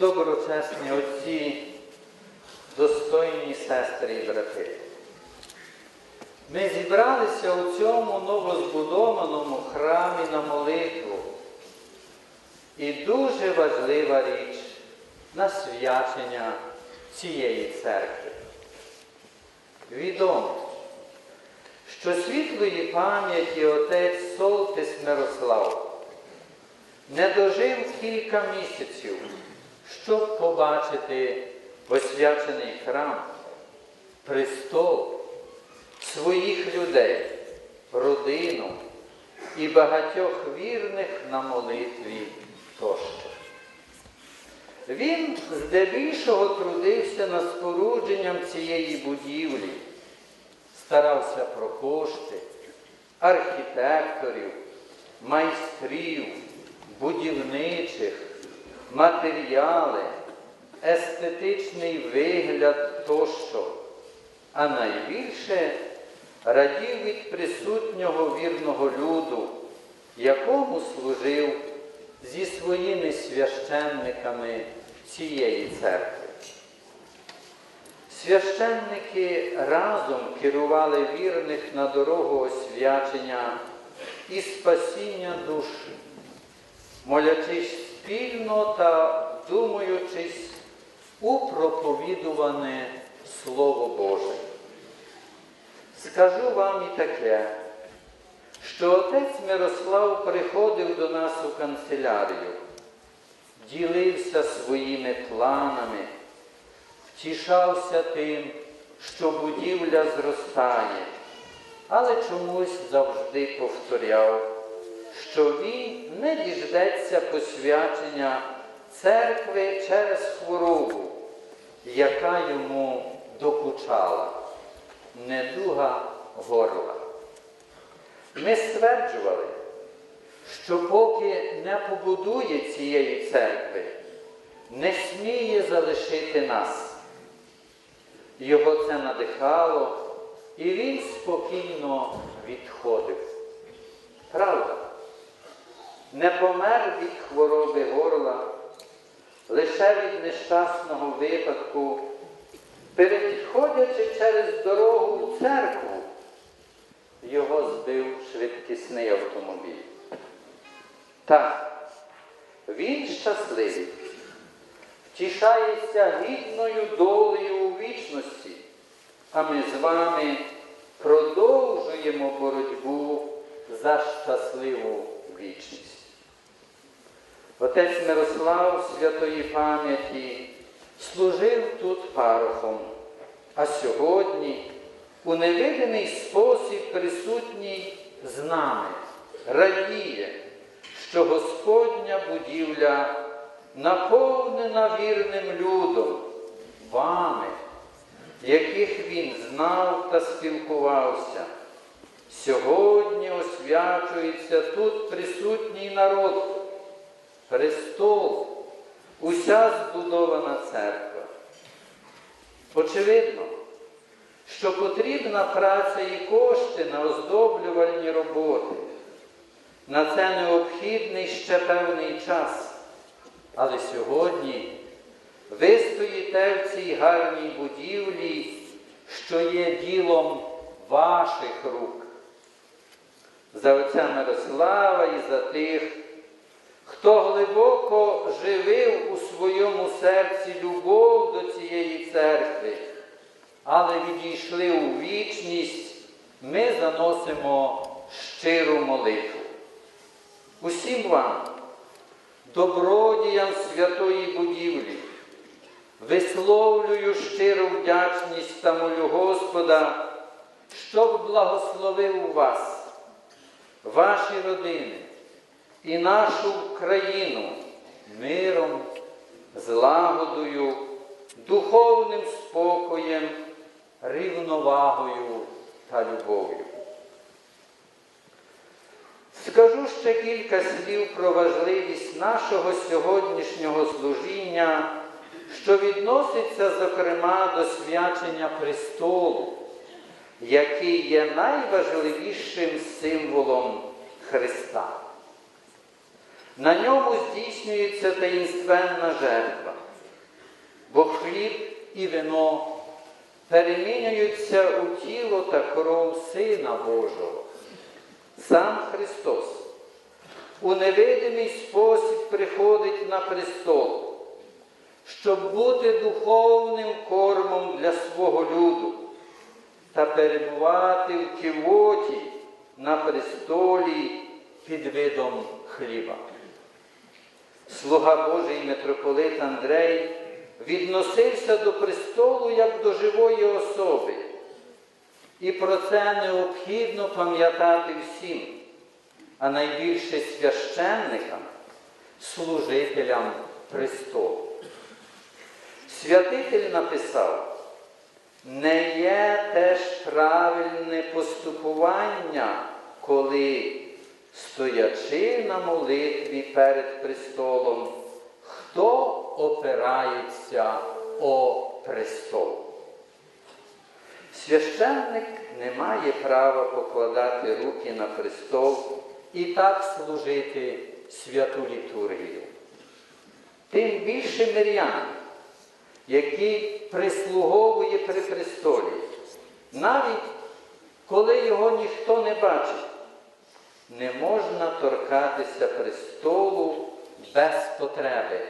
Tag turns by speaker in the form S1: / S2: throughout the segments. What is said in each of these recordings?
S1: доброчесні отці, достойні сестри і брати. Ми зібралися у цьому новозбудованому храмі на молитву. І дуже важлива річ на свячення цієї церкви. Відомо, що світлої пам'яті отець Солтис Мирослав не дожив кілька місяців, щоб побачити освячений храм, престол своїх людей, родину і багатьох вірних на молитві тощо. Він здебільшого трудився над спорудженням цієї будівлі, старався про кошти, архітекторів, майстрів, будівничих, матеріали, естетичний вигляд тощо, а найбільше радів від присутнього вірного люду, якому служив зі своїми священниками цієї церкви. Священники разом керували вірних на дорогу освячення і спасіння душ, молячись спільно та думаючись у проповідуване Слово Боже. Скажу вам і таке, що отець Мирослав приходив до нас у канцелярію, ділився своїми планами, втішався тим, що будівля зростає, але чомусь завжди повторяв, що він не діждеться посвячення церкви через хворобу, яка йому докучала, недуга горла. Ми стверджували, що поки не побудує цієї церкви, не сміє залишити нас. Його це надихало, і він спокійно відходив. Правда, не помер від хвороби горла, лише від нещасного випадку, переходячи через дорогу в церкву його збив швидкісний автомобіль. Так, він щасливий, втішається гідною долею у вічності, а ми з вами продовжуємо боротьбу за щасливу вічність. Отець Мирослав святої пам'яті служив тут парохом, а сьогодні у невидимий спосіб присутній з нами, радіє, що Господня будівля наповнена вірним людом, вами, яких він знав та спілкувався. Сьогодні освячується тут присутній народ, престол, уся збудована церква. Очевидно, що потрібна праця і кошти на оздоблювальні роботи. На це необхідний ще певний час. Але сьогодні ви стоїте в цій гарній будівлі, що є ділом ваших рук. За отця Мирослава і за тих, хто глибоко живив у своєму серці любов до цієї церкви але відійшли у вічність, ми заносимо щиру молитву. Усім вам, добродіям святої будівлі, висловлюю щиру вдячність та молю Господа, щоб благословив вас, ваші родини і нашу країну миром, злагодою, духовним спокоєм рівновагою та любов'ю. Скажу ще кілька слів про важливість нашого сьогоднішнього служіння, що відноситься, зокрема, до свячення престолу, який є найважливішим символом Христа. На ньому здійснюється таїнственна жертва. бо хліб і вино перемінюються у тіло та кров Сина Божого. Сам Христос у невидимий спосіб приходить на престол, щоб бути духовним кормом для свого люду та перебувати в кивоті на престолі під видом хліба. Слуга Божий митрополит Андрей відносився до престолу як до живої особи. І про це необхідно пам'ятати всім, а найбільше священникам, служителям престолу. Святитель написав, не є теж правильне поступування, коли, стоячи на молитві перед престолом, хто опирається о престол. Священник не має права покладати руки на престол і так служити святу літургію. Тим більше мирян, який прислуговує при престолі, навіть коли його ніхто не бачить, не можна торкатися престолу без потреби,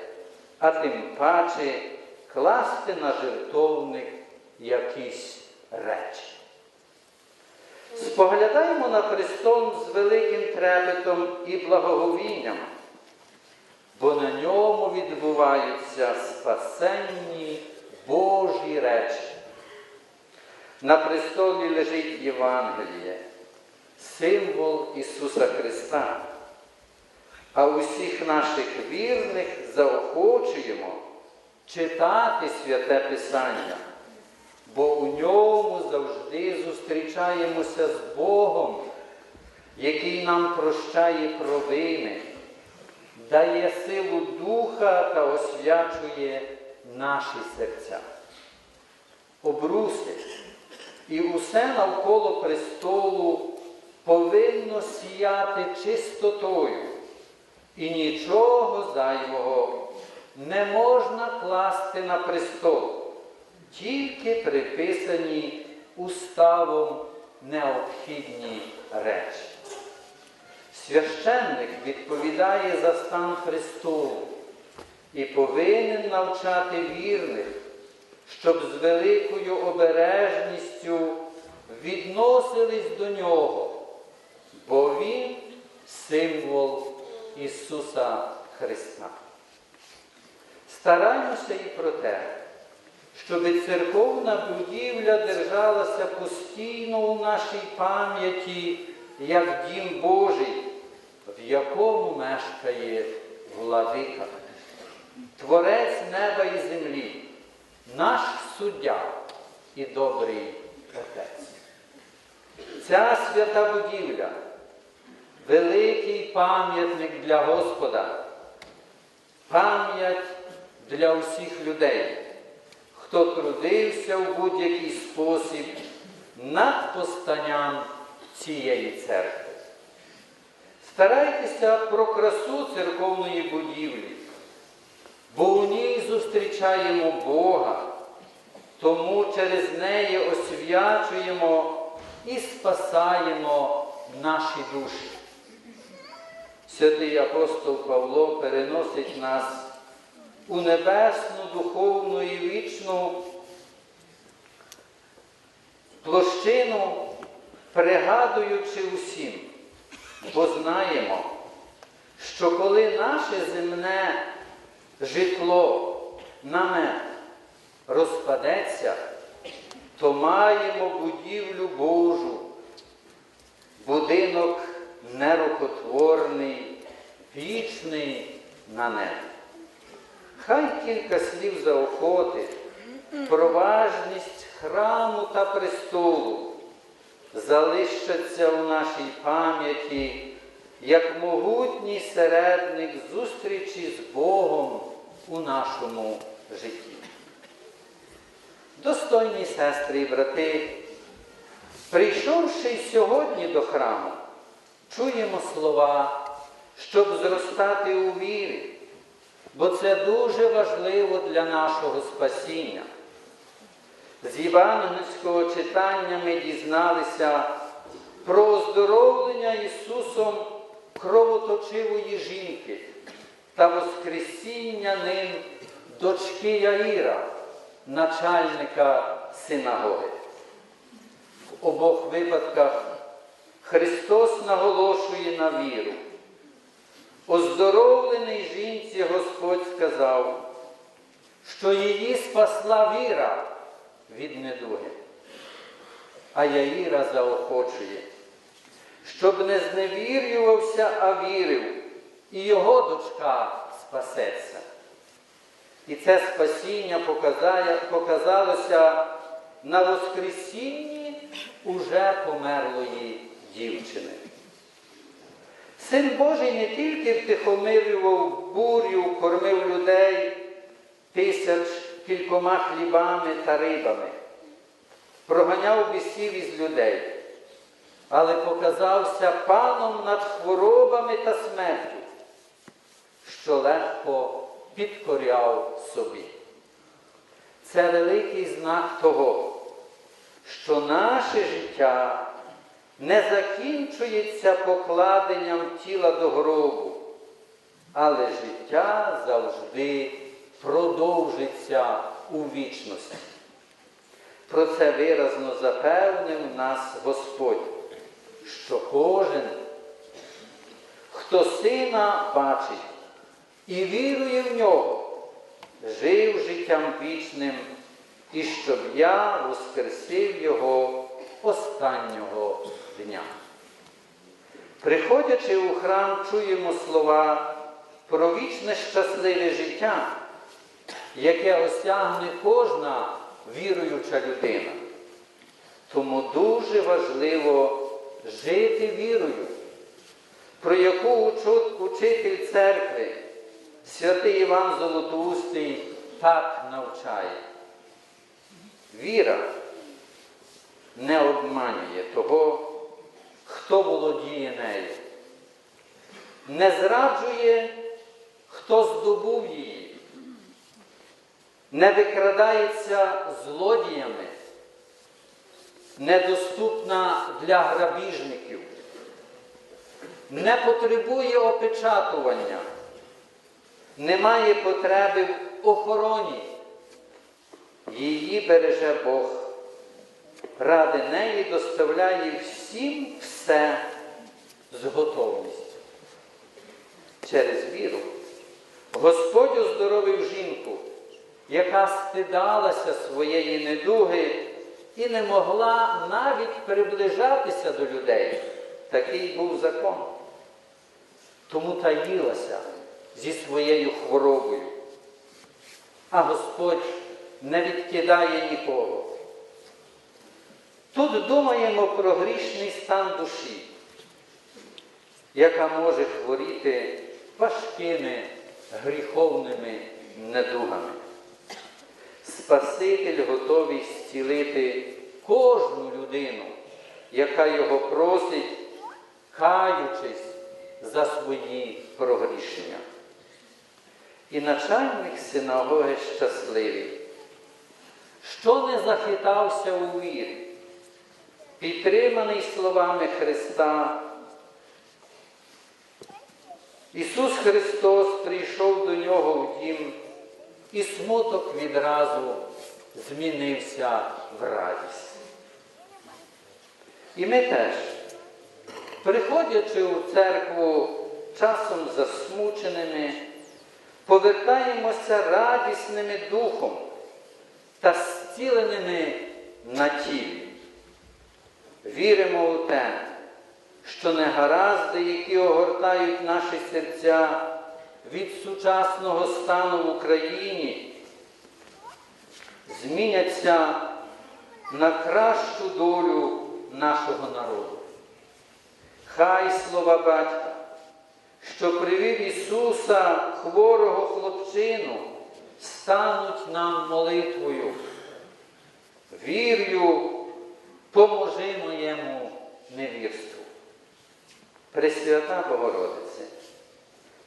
S1: а тим паче класти на жертовник якісь речі. Споглядаємо на престол з великим трепетом і благоговінням, бо на ньому відбуваються спасенні Божі речі. На престолі лежить Євангеліє, символ Ісуса Христа. А усіх наших вірних заохочуємо читати святе Писання, бо у ньому завжди зустрічаємося з Богом, який нам прощає провини, дає силу Духа та освячує наші серця. Обруси і усе навколо престолу повинно сіяти чистотою, і нічого зайвого не можна класти на престол, тільки приписані уставом необхідні речі. Священник відповідає за стан престолу і повинен навчати вірних, щоб з великою обережністю відносились до нього, бо Він символ Ісуса Христа. Стараємося і про те, щоб церковна будівля держалася постійно у нашій пам'яті, як дім Божий, в якому мешкає владика, Творець неба і землі, наш суддя і добрий Отець. Ця свята будівля великий пам'ятник для Господа, пам'ять для усіх людей, хто трудився в будь-який спосіб над постанням цієї церкви. Старайтеся про красу церковної будівлі, бо у ній зустрічаємо Бога, тому через неї освячуємо і спасаємо наші душі. Святий апостол Павло переносить нас у небесну, духовну і вічну площину, пригадуючи усім, бо знаємо, що коли наше земне житло, намет розпадеться, то маємо будівлю Божу, будинок нерукотворний, вічний на небі. Хай кілька слів заохоти про важність храму та престолу залишаться у нашій пам'яті як могутній середник зустрічі з Богом у нашому житті. Достойні сестри і брати, прийшовши сьогодні до храму, чуємо слова, щоб зростати у вірі, бо це дуже важливо для нашого спасіння. З євангельського читання ми дізналися про оздоровлення Ісусом кровоточивої жінки та Воскресіння ним дочки Яїра, начальника синагоги. В обох випадках Христос наголошує на віру. Оздоровлений жінці Господь сказав, що її спасла віра від недуги. А Яїра заохочує, щоб не зневірювався, а вірив, і його дочка спасеться. І це спасіння показалося на Воскресінні уже померлої дівчини. Син Божий не тільки втихомирював бурю, кормив людей тисяч кількома хлібами та рибами, проганяв бісів із людей, але показався паном над хворобами та смертю, що легко підкоряв собі. Це великий знак того, що наше життя не закінчується покладенням тіла до гробу, але життя завжди продовжиться у вічності. Про це виразно запевнив нас Господь, що кожен, хто сина бачить і вірує в нього, жив життям вічним, і щоб я воскресив його останнього дня. Приходячи у храм, чуємо слова про вічне щасливе життя, яке осягне кожна віруюча людина. Тому дуже важливо жити вірою, про яку учитель церкви, святий Іван Золотоустий, так навчає. Віра не обманює того, хто володіє нею, не зраджує, хто здобув її, не викрадається злодіями, недоступна для грабіжників, не потребує опечатування, не має потреби в охороні. Її береже Бог ради неї доставляє всім все з готовністю. Через віру Господь оздоровив жінку, яка стидалася своєї недуги і не могла навіть приближатися до людей. Такий був закон. Тому таїлася зі своєю хворобою. А Господь не відкидає нікого. Тут думаємо про грішний стан душі, яка може хворіти важкими гріховними недугами. Спаситель готовий зцілити кожну людину, яка його просить, каючись за свої прогрішення. І начальник синагоги щасливий, що не захитався у вірі підтриманий словами Христа, Ісус Христос прийшов до нього в дім, і смуток відразу змінився в радість. І ми теж, приходячи у церкву часом засмученими, повертаємося радісними духом та зціленими на тілі. Віримо у те, що негаразди, які огортають наші серця від сучасного стану в Україні, зміняться на кращу долю нашого народу. Хай слова батька, що привів Ісуса, хворого хлопчину, стануть нам молитвою. Вірю, поможи невірству. Пресвята Богородице,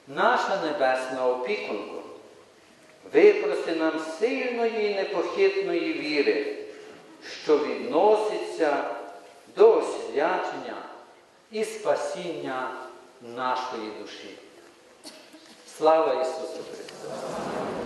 S1: наша небесна опікунко, випроси нам сильної і непохитної віри, що відноситься до освячення і спасіння нашої душі. Слава Ісусу Христу!